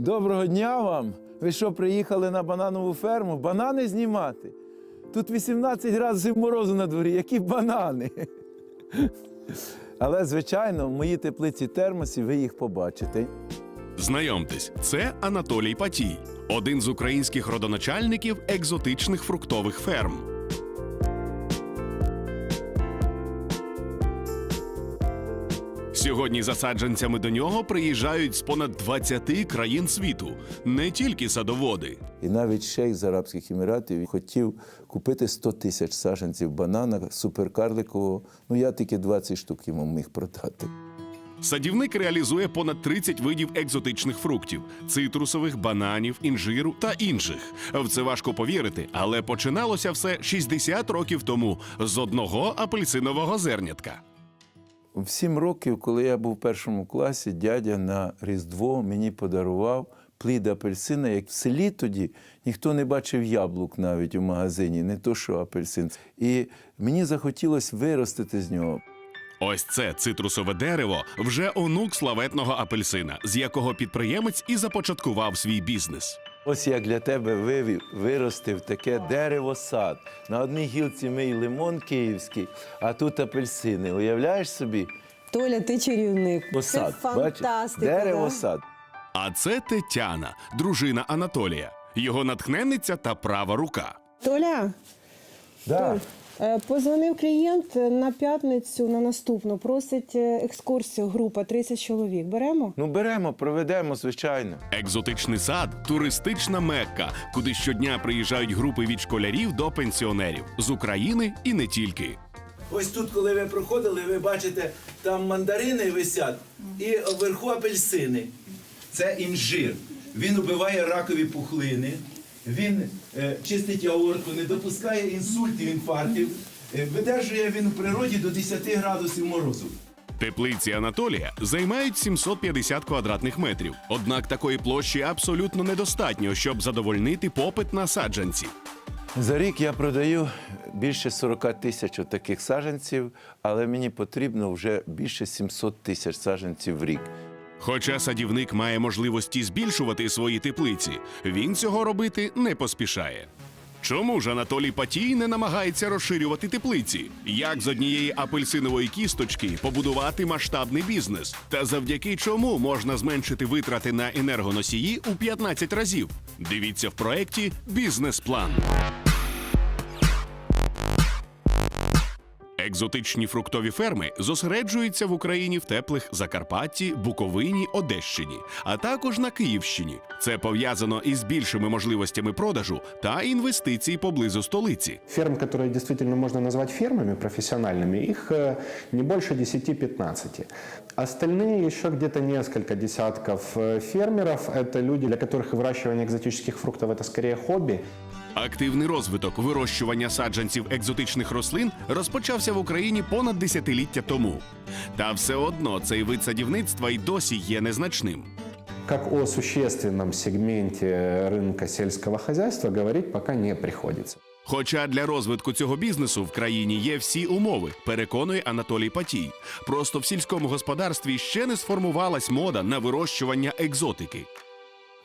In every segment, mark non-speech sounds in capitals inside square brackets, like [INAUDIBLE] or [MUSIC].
Доброго дня вам! Ви що, приїхали на бананову ферму? Банани знімати? Тут 18 градусів морозу на дворі, які банани. Але, звичайно, в моїй теплиці термосі ви їх побачите. Знайомтесь, це Анатолій Патій, один з українських родоначальників екзотичних фруктових ферм. Сьогодні за саджанцями до нього приїжджають з понад 20 країн світу, не тільки садоводи. І навіть шейх з Арабських Еміратів хотів купити 100 тисяч саджанців банана суперкарликового. Ну я тільки 20 штук йому міг продати. Садівник реалізує понад 30 видів екзотичних фруктів: цитрусових, бананів, інжиру та інших. В це важко повірити, але починалося все 60 років тому з одного апельсинового зернятка. В сім років, коли я був в першому класі, дядя на Різдво мені подарував плід апельсина. Як в селі тоді ніхто не бачив яблук навіть у магазині, не то що апельсин. І мені захотілося виростити з нього. Ось це цитрусове дерево вже онук славетного апельсина, з якого підприємець і започаткував свій бізнес. Ось як для тебе вивів, виростив таке дерево-сад. На одній гілці мій лимон київський, а тут апельсини. Уявляєш собі? Толя, ти чарівник. Посад. Це фантастика. да? Дерево-сад. А це Тетяна, дружина Анатолія, його натхненниця та права рука. Толя, Да. е, позвонив клієнт на п'ятницю на наступну. Просить е, екскурсію, група 30 чоловік. Беремо? Ну беремо, проведемо, звичайно. Екзотичний сад туристична мекка, куди щодня приїжджають групи від школярів до пенсіонерів з України і не тільки. Ось тут, коли ви проходили, ви бачите, там мандарини висять і вверху апельсини. Це інжир. Він убиває ракові пухлини, він е, чистить аорту, не допускає інсультів, інфарктів. Е, видержує він у природі до 10 градусів морозу. Теплиці Анатолія займають 750 квадратних метрів. Однак такої площі абсолютно недостатньо, щоб задовольнити попит на саджанці. За рік я продаю більше 40 тисяч таких саджанців, але мені потрібно вже більше 700 тисяч саджанців в рік. Хоча садівник має можливості збільшувати свої теплиці, він цього робити не поспішає. Чому ж Анатолій Патій не намагається розширювати теплиці? Як з однієї апельсинової кісточки побудувати масштабний бізнес? Та завдяки чому можна зменшити витрати на енергоносії у 15 разів? Дивіться в проєкті Бізнес-план. Екзотичні фруктові ферми зосереджуються в Україні в теплих Закарпатті, Буковині, Одещині, а також на Київщині. Це пов'язано із більшими можливостями продажу та інвестицій поблизу столиці. Ферм, которые действительно можно назвать фермами профессиональными, их э, не больше 10-15. Остальные еще где-то несколько десятков э, фермеров. Это люди, для которых выращивание экзотических фруктов это скорее хобби. Активний розвиток вирощування саджанців екзотичних рослин розпочався в Україні понад десятиліття тому. Та все одно цей вид садівництва й досі є незначним. Как о существенном сегменте рынка сельского хозяйства говорить пока не приходится. Хоча для розвитку цього бізнесу в країні є всі умови, переконує Анатолій Патій. Просто в сільському господарстві ще не сформувалась мода на вирощування екзотики.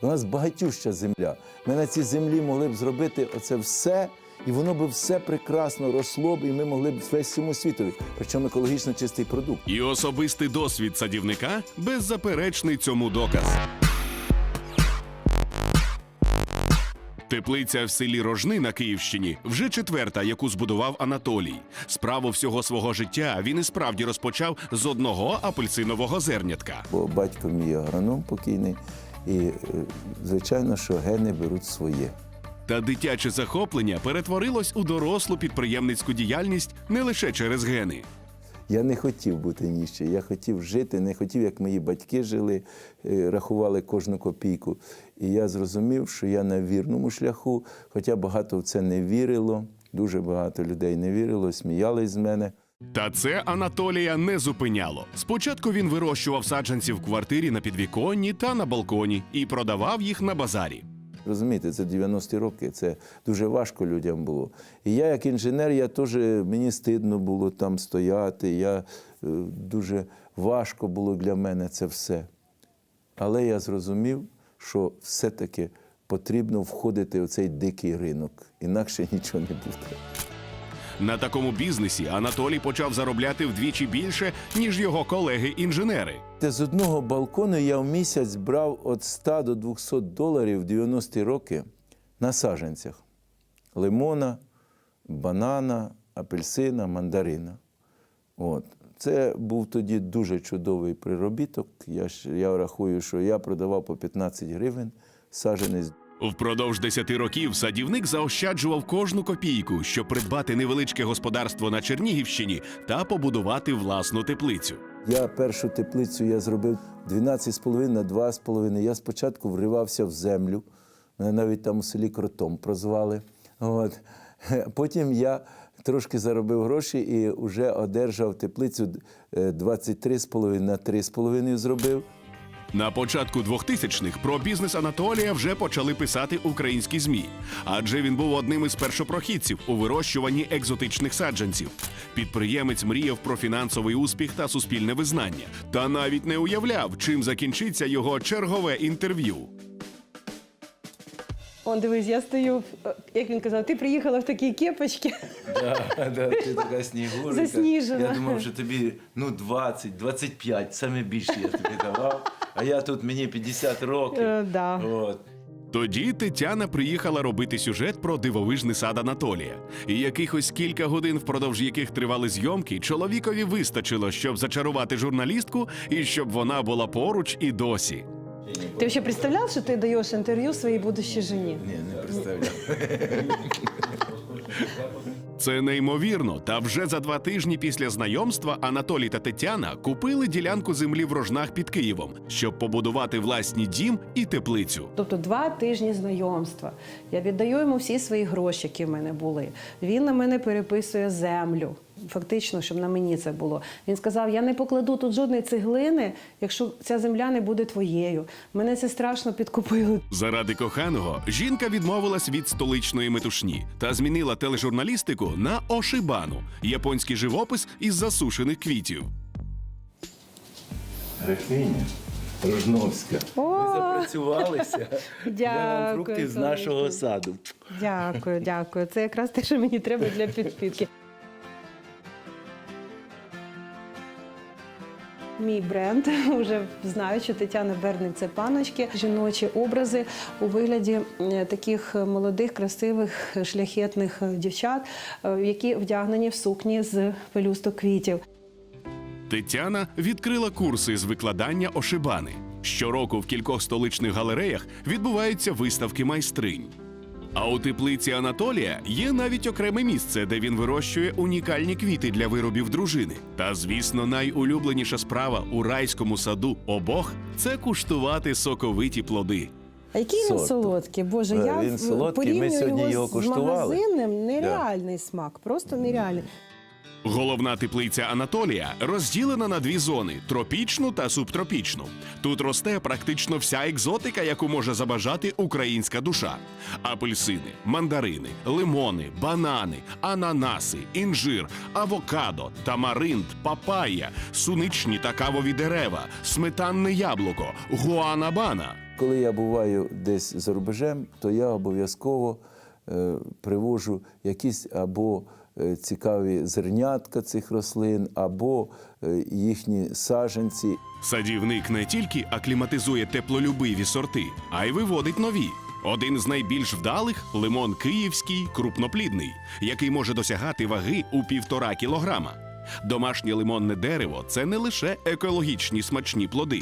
У нас багатюща земля. Ми на цій землі могли б зробити оце все, і воно б все прекрасно росло б, і ми могли б весь всьому світові, причому екологічно чистий продукт. І особистий досвід садівника беззаперечний цьому доказ. Теплиця в селі Рожни на Київщині вже четверта, яку збудував Анатолій. Справу всього свого життя він і справді розпочав з одного апельсинового зернятка. Бо батько мій агроном покійний, і е, звичайно, що гени беруть своє. Та дитяче захоплення перетворилось у дорослу підприємницьку діяльність не лише через гени. Я не хотів бути ніще, я хотів жити, не хотів, як мої батьки жили, е, рахували кожну копійку. І я зрозумів, що я на вірному шляху, хоча багато в це не вірило, дуже багато людей не вірило, сміялись з мене. Та це Анатолія не зупиняло. Спочатку він вирощував саджанці в квартирі на підвіконні та на балконі і продавав їх на базарі. Розумієте, це 90-ті роки, це дуже важко людям було. І я, як інженер, я теж мені стидно було там стояти. Я, е, дуже важко було для мене це все. Але я зрозумів, що все-таки потрібно входити у цей дикий ринок, інакше [LAUGHS] нічого не буде. На такому бізнесі Анатолій почав заробляти вдвічі більше, ніж його колеги-інженери. З одного балкону я в місяць брав від 100 до 200 доларів в 90-ті роки на саджанцях. Лимона, банана, апельсина, мандарина. От. Це був тоді дуже чудовий приробіток. Я, я рахую, що я продавав по 15 гривень саджанець. Впродовж 10 років садівник заощаджував кожну копійку, щоб придбати невеличке господарство на Чернігівщині та побудувати власну теплицю. Я першу теплицю я зробив 12,5 на 2,5. Я спочатку вривався в землю. Мене навіть там у селі кротом прозвали. От. [LAUGHS] Потім я трошки заробив гроші і вже одержав теплицю е, 23,5 на 3,5 зробив. На початку 2000-х про бізнес Анатолія вже почали писати українські змі, адже він був одним із першопрохідців у вирощуванні екзотичних саджанців. Підприємець мріяв про фінансовий успіх та суспільне визнання, та навіть не уявляв, чим закінчиться його чергове інтерв'ю. Он дивись, я стою, е, як він казав, ти приїхала в такій кепочці. [LAUGHS] Да, да, ти така снігурка. Засніжена. Я думав, що тобі ну 20, 25, саме більше я тобі давав. А я тут мені 50 років. Е, да. От. Тоді Тетяна приїхала робити сюжет про дивовижний сад Анатолія. І якихось кілька годин, впродовж яких тривали зйомки, чоловікові вистачило, щоб зачарувати журналістку і щоб вона була поруч і досі. Ти взагалі представляв, що ти даєш інтерв'ю своїй будущій жені? Ні, не представляю. [LAUGHS] Це неймовірно. Та вже за два тижні після знайомства Анатолій та Тетяна купили ділянку землі в рожнах під Києвом, щоб побудувати власні дім і теплицю. Тобто два тижні знайомства. Я віддаю йому всі свої гроші, які в мене були. Він на мене переписує землю. Фактично, щоб на мені це було. Він сказав: я не покладу тут жодної цеглини, якщо ця земля не буде твоєю. Мене це страшно підкупило. Заради коханого жінка відмовилась від столичної метушні та змінила тележурналістику на ошибану японський живопис із засушених квітів. Графиня Рожновська. О! Ми запрацювалися. [LAUGHS] Дякую, фруктів з нашого саду. Дякую, дякую. Це якраз те, що мені треба для підпитки. Мій бренд [LAUGHS] вже знаю, що Тетяна Берник це паночки, жіночі образи у вигляді е, таких молодих, красивих, шляхетних е, дівчат, е, які вдягнені в сукні з пелюсток квітів. Тетяна відкрила курси з викладання ошибани. Щороку в кількох столичних галереях відбуваються виставки майстринь. А у теплиці Анатолія є навіть окреме місце, де він вирощує унікальні квіти для виробів дружини. Та, звісно, найулюбленіша справа у райському саду обох це куштувати соковиті плоди. А який він Сорт. солодкий? Боже, Е, я він солодкий, ми порівнюю сьогодні його, його з куштували. магазинним. Нереальний смак, просто нереальний. Головна теплиця Анатолія розділена на дві зони тропічну та субтропічну. Тут росте практично вся екзотика, яку може забажати українська душа: апельсини, мандарини, лимони, банани, ананаси, інжир, авокадо, тамаринт, папайя, суничні та кавові дерева, сметанне яблуко, гуанабана. Коли я буваю десь за рубежем, то я обов'язково е, привожу якісь або цікаві зернятка цих рослин, або е, їхні саженці. Садівник не тільки акліматизує теплолюбиві сорти, а й виводить нові. Один з найбільш вдалих лимон київський крупноплідний, який може досягати ваги у півтора кілограма. Домашнє лимонне дерево це не лише екологічні смачні плоди.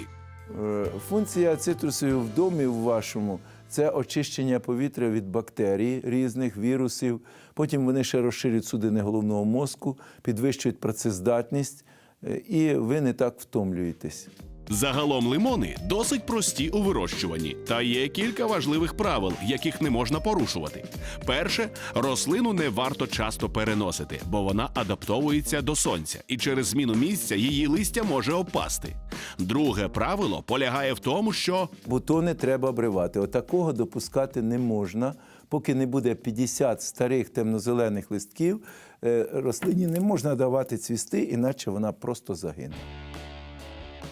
Е, Функція цитрусів в домі в вашому це очищення повітря від бактерій різних вірусів. Потім вони ще розширюють судини головного мозку, підвищують працездатність, е, і ви не так втомлюєтесь. Загалом лимони досить прості у вирощуванні, та є кілька важливих правил, яких не можна порушувати. Перше, рослину не варто часто переносити, бо вона адаптовується до сонця, і через зміну місця її листя може опасти. Друге правило полягає в тому, що Бутони треба обривати. Отакого допускати не можна. Поки не буде 50 старих темнозелених листків, е, рослині не можна давати цвісти, іначе вона просто загине.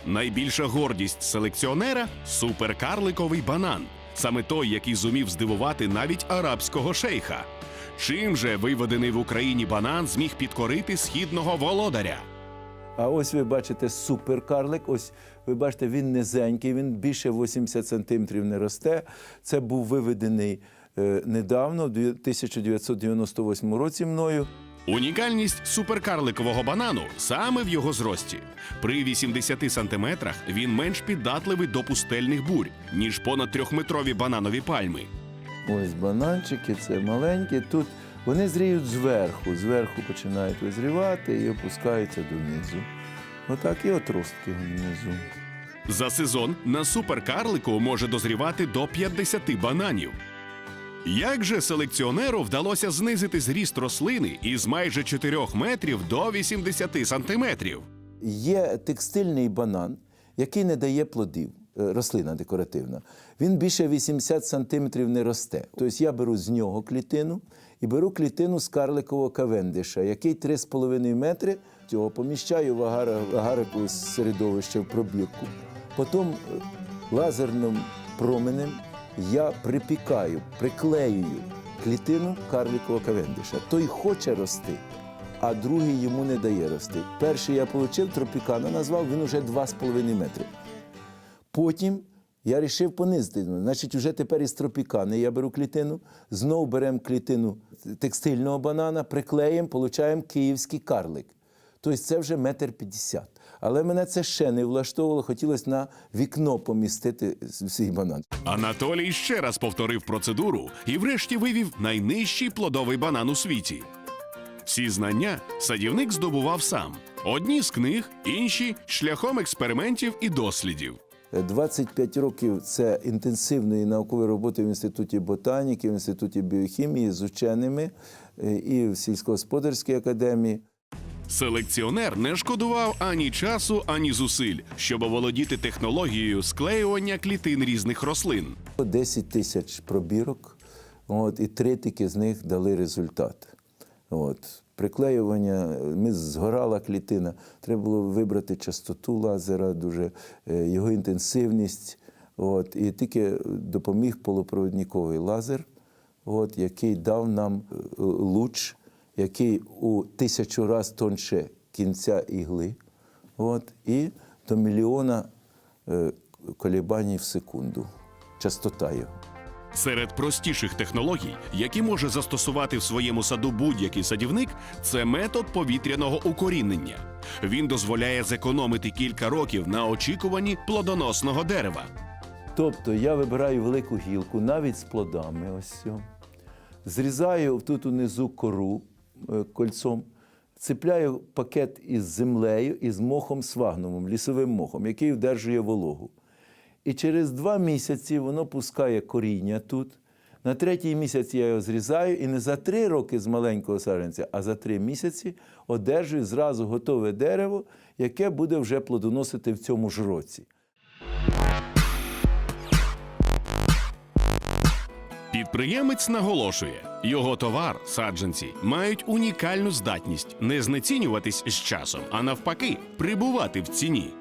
Найбільша гордість селекціонера суперкарликовий банан. Саме той, який зумів здивувати навіть арабського шейха. Чим же виведений в Україні банан зміг підкорити східного володаря? А ось ви бачите суперкарлик. Ось ви бачите, він низенький, він більше 80 сантиметрів не росте. Це був виведений недавно, в 1998 році мною. Унікальність суперкарликового банану саме в його зрості. При 80 сантиметрах він менш піддатливий до пустельних бурь, ніж понад трьохметрові бананові пальми. Ось бананчики, це маленькі. Тут вони зріють зверху. Зверху починають визрівати і опускаються донизу. Отак і отростки внизу. За сезон на суперкарлику може дозрівати до 50 бананів. Як же селекціонеру вдалося знизити зріст рослини із майже 4 метрів до 80 сантиметрів? Є текстильний банан, який не дає плодів. е, Рослина декоративна. Він більше 80 сантиметрів не росте. Тобто я беру з нього клітину і беру клітину з карликового кавендиша, який 3,5 метри. Цього поміщаю в агарику середовище в пробірку. Потім е, лазерним променем я припікаю, приклеюю клітину карликового кавендиша. Той хоче рости, а другий йому не дає рости. Перший я отримав тропікана, назвав, він уже 2,5 метри. Потім я вирішив понизити. Значить, вже тепер із тропікани я беру клітину, знову беремо клітину текстильного банана, приклеїмо, получаємо київський карлик. Тобто це вже метр п'ятдесят. Але мене це ще не влаштовувало, хотілося на вікно помістити свій банан. Анатолій ще раз повторив процедуру і врешті вивів найнижчий плодовий банан у світі. Всі знання садівник здобував сам: одні з книг, інші шляхом експериментів і дослідів. 25 років це інтенсивної наукової роботи в інституті ботаніки, в інституті біохімії з ученими е, і в сільськогосподарській академії. Селекціонер не шкодував ані часу, ані зусиль, щоб оволодіти технологією склеювання клітин різних рослин. 10 тисяч пробірок, от, і три тільки з них дали результат. От. Приклеювання, ми згорала клітина, треба було вибрати частоту лазера, дуже, е, його інтенсивність. От, і тільки допоміг полупровідниковий лазер, от, який дав нам е, луч, який у тисячу раз тонше кінця ігли, от, і до мільйона е, колебаній в секунду. Частота його. Серед простіших технологій, які може застосувати в своєму саду будь-який садівник, це метод повітряного укорінення. Він дозволяє зекономити кілька років на очікуванні плодоносного дерева. Тобто я вибираю велику гілку, навіть з плодами, ось цю. Зрізаю тут унизу кору кольцом, цепляю пакет із землею і з мохом свагнумом, лісовим мохом, який вдержує вологу. І через два місяці воно пускає коріння тут. На третій місяць я його зрізаю і не за три роки з маленького саджанця, а за три місяці одержую зразу готове дерево, яке буде вже плодоносити в цьому ж році. Підприємець наголошує, його товар, саджанці, мають унікальну здатність не знецінюватись з часом, а навпаки, прибувати в ціні.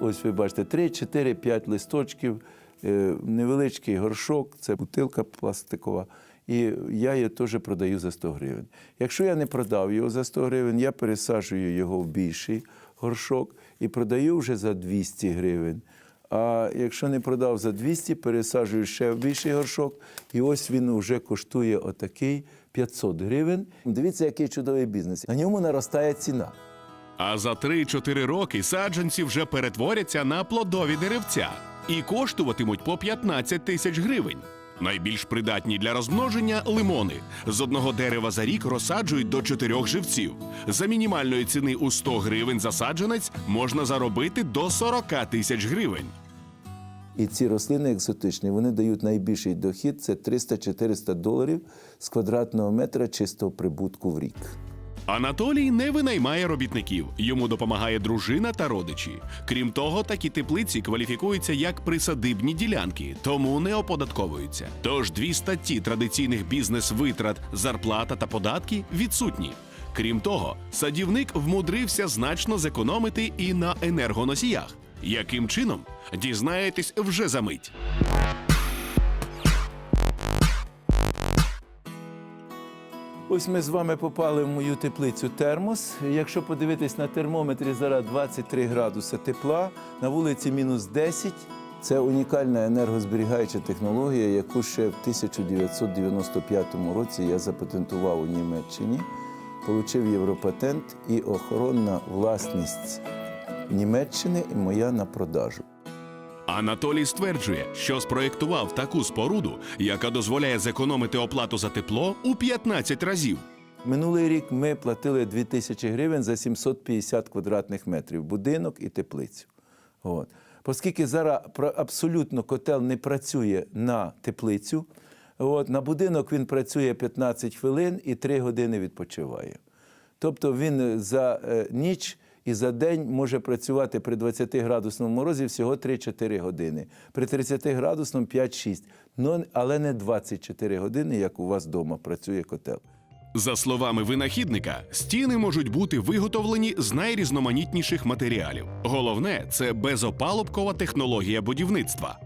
Ось ви бачите, 3, 4, 5 листочків, е, невеличкий горшок, це бутилка пластикова. І я її теж продаю за 100 гривень. Якщо я не продав його за 100 гривень, я пересаджую його в більший горшок і продаю вже за 200 гривень. А якщо не продав за 200, пересаджую ще в більший горшок. І ось він вже коштує отакий 500 гривень. Дивіться, який чудовий бізнес. На ньому наростає ціна. А за 3-4 роки саджанці вже перетворяться на плодові деревця і коштуватимуть по 15 тисяч гривень. Найбільш придатні для розмноження лимони. З одного дерева за рік розсаджують до чотирьох живців. За мінімальної ціни у 100 гривень за саджанець можна заробити до 40 тисяч гривень. І ці рослини екзотичні, вони дають найбільший дохід це 300-400 доларів з квадратного метра чистого прибутку в рік. Анатолій не винаймає робітників. Йому допомагає дружина та родичі. Крім того, такі теплиці кваліфікуються як присадибні ділянки, тому не оподатковуються. Тож дві статті традиційних бізнес-витрат, зарплата та податки відсутні. Крім того, садівник вмудрився значно зекономити і на енергоносіях. Яким чином? Дізнаєтесь вже за мить. Ось ми з вами попали в мою теплицю термос. Якщо подивитись на термометрі, зараз 23 градуси тепла, на вулиці мінус 10. Це унікальна енергозберігаюча технологія, яку ще в 1995 році я запатентував у Німеччині, отримав європатент і охоронна власність Німеччини і моя на продажу. Анатолій стверджує, що спроєктував таку споруду, яка дозволяє зекономити оплату за тепло у 15 разів. Минулий рік ми платили 2 тисячі гривень за 750 квадратних метрів будинок і теплицю. От. Оскільки зараз абсолютно котел не працює на теплицю, от, на будинок він працює 15 хвилин і 3 години відпочиває. Тобто він за е, ніч і за день може працювати при 20-градусному морозі всього 3-4 години, при 30-градусному 5-6, но, але не 24 години, як у вас вдома працює котел. За словами винахідника, стіни можуть бути виготовлені з найрізноманітніших матеріалів. Головне це безопалубкова технологія будівництва.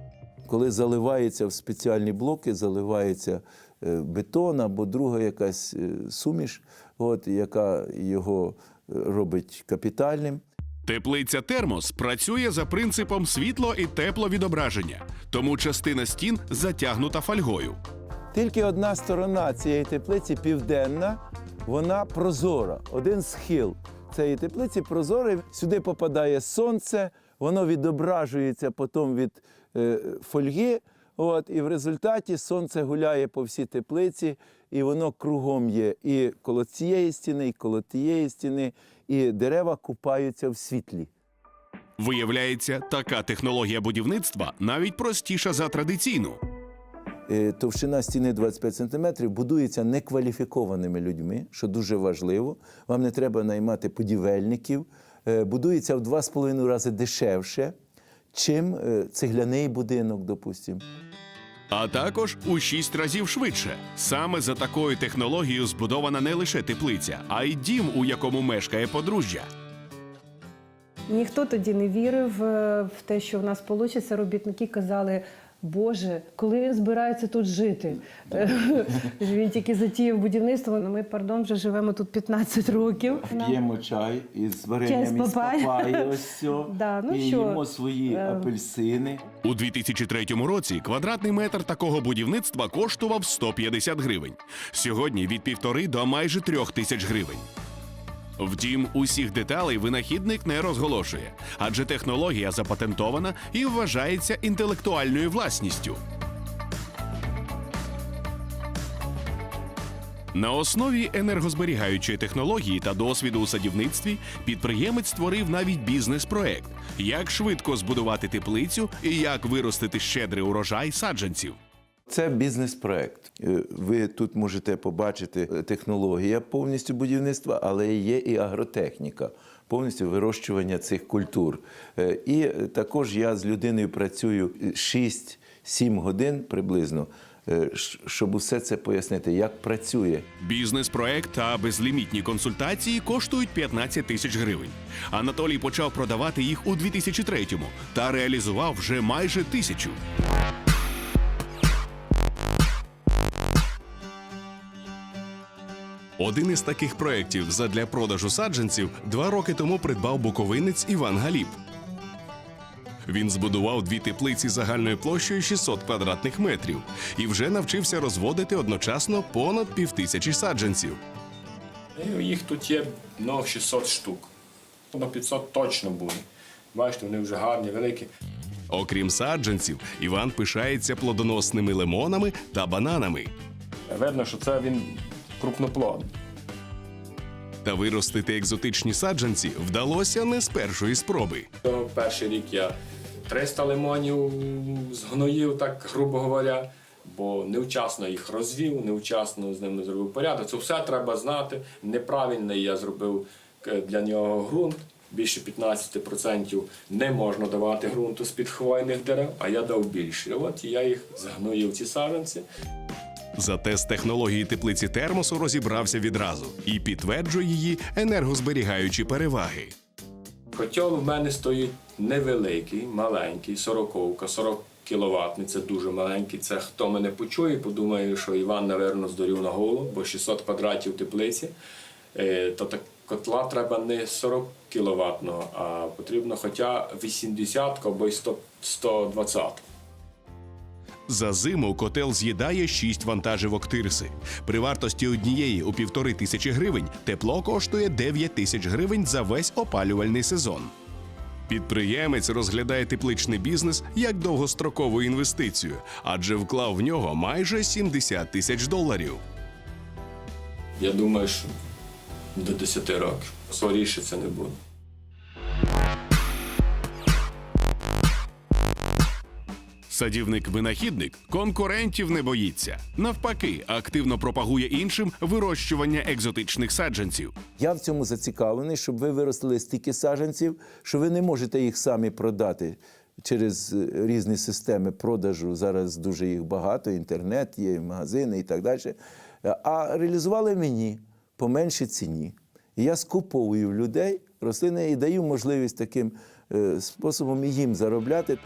Коли заливається в спеціальні блоки, заливається е, бетон або друга якась е, суміш, от, яка його робить капітальним. Теплиця термос працює за принципом світло і тепловідображення, тому частина стін затягнута фольгою. Тільки одна сторона цієї теплиці південна, вона прозора. Один схил цієї теплиці прозорий. Сюди попадає сонце, воно відображується потім від е, фольги. От, і в результаті сонце гуляє по всій теплиці, і воно кругом є і коло цієї стіни, і коло тієї стіни, і дерева купаються в світлі. Виявляється, така технологія будівництва навіть простіша за традиційну. Е, Товщина стіни 25 см будується некваліфікованими людьми, що дуже важливо. Вам не треба наймати будівельників. Е, Будується в 2,5 рази дешевше, чим е, цегляний будинок, допустимо. А також у шість разів швидше. Саме за такою технологією збудована не лише теплиця, а й дім, у якому мешкає подружжя. Ніхто тоді не вірив е, в те, що в нас вийде. Робітники казали. Боже, коли він збирається тут жити? Е, [LAUGHS] Він тільки затіяв будівництво. Ну, Ми, пардон, вже живемо тут 15 років. П'ємо чай із Чай з папайї. ось [LAUGHS] Да, ну і що? їмо свої Е, апельсини. У 2003 році квадратний метр такого будівництва коштував 150 гривень. Сьогодні від півтори до майже трьох тисяч гривень. Втім, усіх деталей винахідник не розголошує, адже технологія запатентована і вважається інтелектуальною власністю. На основі енергозберігаючої технології та досвіду у садівництві підприємець створив навіть бізнес-проект, як швидко збудувати теплицю і як виростити щедрий урожай саджанців. Це бізнес-проект. Е, Ви тут можете побачити е, технологія повністю будівництва, але є і агротехніка, повністю вирощування цих культур. Е, І також я з людиною працюю 6-7 годин приблизно, щоб усе це пояснити, як працює. Бізнес-проект та безлімітні консультації коштують 15 тисяч гривень. Анатолій почав продавати їх у 2003-му та реалізував вже майже тисячу. Один із таких проєктів задля продажу саджанців два роки тому придбав буковинець Іван Галіп. Він збудував дві теплиці загальною площею 600 квадратних метрів і вже навчився розводити одночасно понад півтисячі саджанців. Їх тут є ну, 600 штук. На 500 точно буде. Бачите, вони вже гарні, великі. Окрім саджанців, Іван пишається плодоносними лимонами та бананами. Видно, що це він крупноплодний. Та виростити екзотичні саджанці вдалося не з першої спроби. Перший рік я 300 лимонів згноїв, так грубо говоря, бо невчасно їх розвів, невчасно з ними зробив порядок. Це все треба знати. Неправильний я зробив е, для нього ґрунт. Більше 15% не можна давати ґрунту з-під хвойних дерев, а я дав більше. От я їх згноїв ці саджанці. Зате з технології теплиці термосу розібрався відразу і підтверджує її енергозберігаючі переваги. Котел в мене стоїть невеликий, маленький, сороковка, 40 кіловатний, це дуже маленький. Це хто мене почує, подумає, що Іван, напевно, здорів на голову, бо 600 квадратів теплиці. Е, То так котла треба не 40 кіловатного, а потрібно хоча 80 або й 100, 120. За зиму котел з'їдає 6 вантажівок тирси. При вартості однієї у півтори тисячі гривень тепло коштує 9 тисяч гривень за весь опалювальний сезон. Підприємець розглядає тепличний бізнес як довгострокову інвестицію, адже вклав в нього майже 70 тисяч доларів. Я думаю, що до 10 років. Скоріше це не буде. Садівник-винахідник конкурентів не боїться. Навпаки, активно пропагує іншим вирощування екзотичних саджанців. Я в цьому зацікавлений, щоб ви виростили стільки саджанців, що ви не можете їх самі продати через е, різні системи продажу. Зараз дуже їх багато, інтернет є, магазини і так далі. А реалізували мені по меншій ціні. І я скуповую в людей рослини і даю можливість таким е, способом і їм заробляти.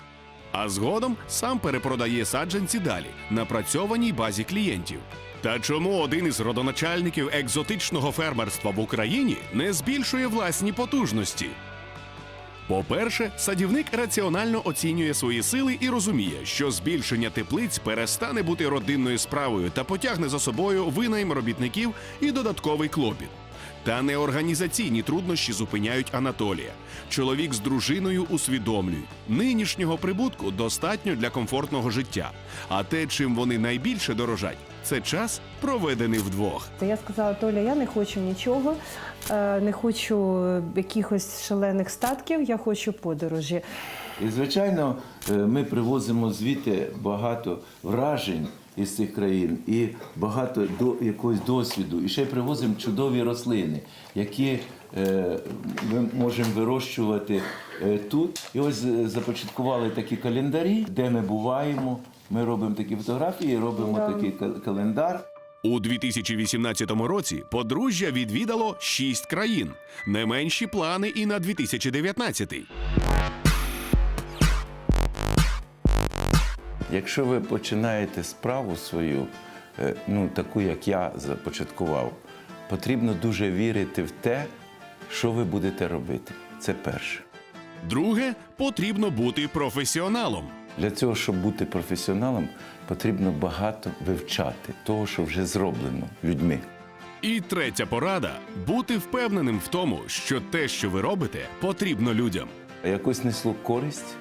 А згодом сам перепродає саджанці далі, напрацьованій базі клієнтів. Та чому один із родоначальників екзотичного фермерства в Україні не збільшує власні потужності? По-перше, садівник раціонально оцінює свої сили і розуміє, що збільшення теплиць перестане бути родинною справою та потягне за собою винайм робітників і додатковий клопіт. Та не організаційні труднощі зупиняють Анатолія. Чоловік з дружиною усвідомлюють, нинішнього прибутку достатньо для комфортного життя. А те, чим вони найбільше дорожать, це час, проведений вдвох. Я сказала, Толя, я не хочу нічого, е, не хочу е, якихось шалених статків, я хочу подорожі. І, звичайно, е, ми привозимо звідти багато вражень із цих країн і багато до якогось досвіду. І ще привозимо чудові рослини, які е, ми можемо вирощувати е, тут. І ось е, започаткували такі календарі, де ми буваємо. Ми робимо такі фотографії, робимо такий календар. У 2018 році подружжя відвідало шість країн. Не менші плани і на 2019. Якщо ви починаєте справу свою, е, ну таку, як я започаткував, потрібно дуже вірити в те, що ви будете робити. Це перше. Друге потрібно бути професіоналом. Для цього, щоб бути професіоналом, потрібно багато вивчати того, що вже зроблено людьми. І третя порада бути впевненим в тому, що те, що ви робите, потрібно людям. Якось несло користь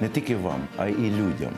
не тільки вам, а й людям.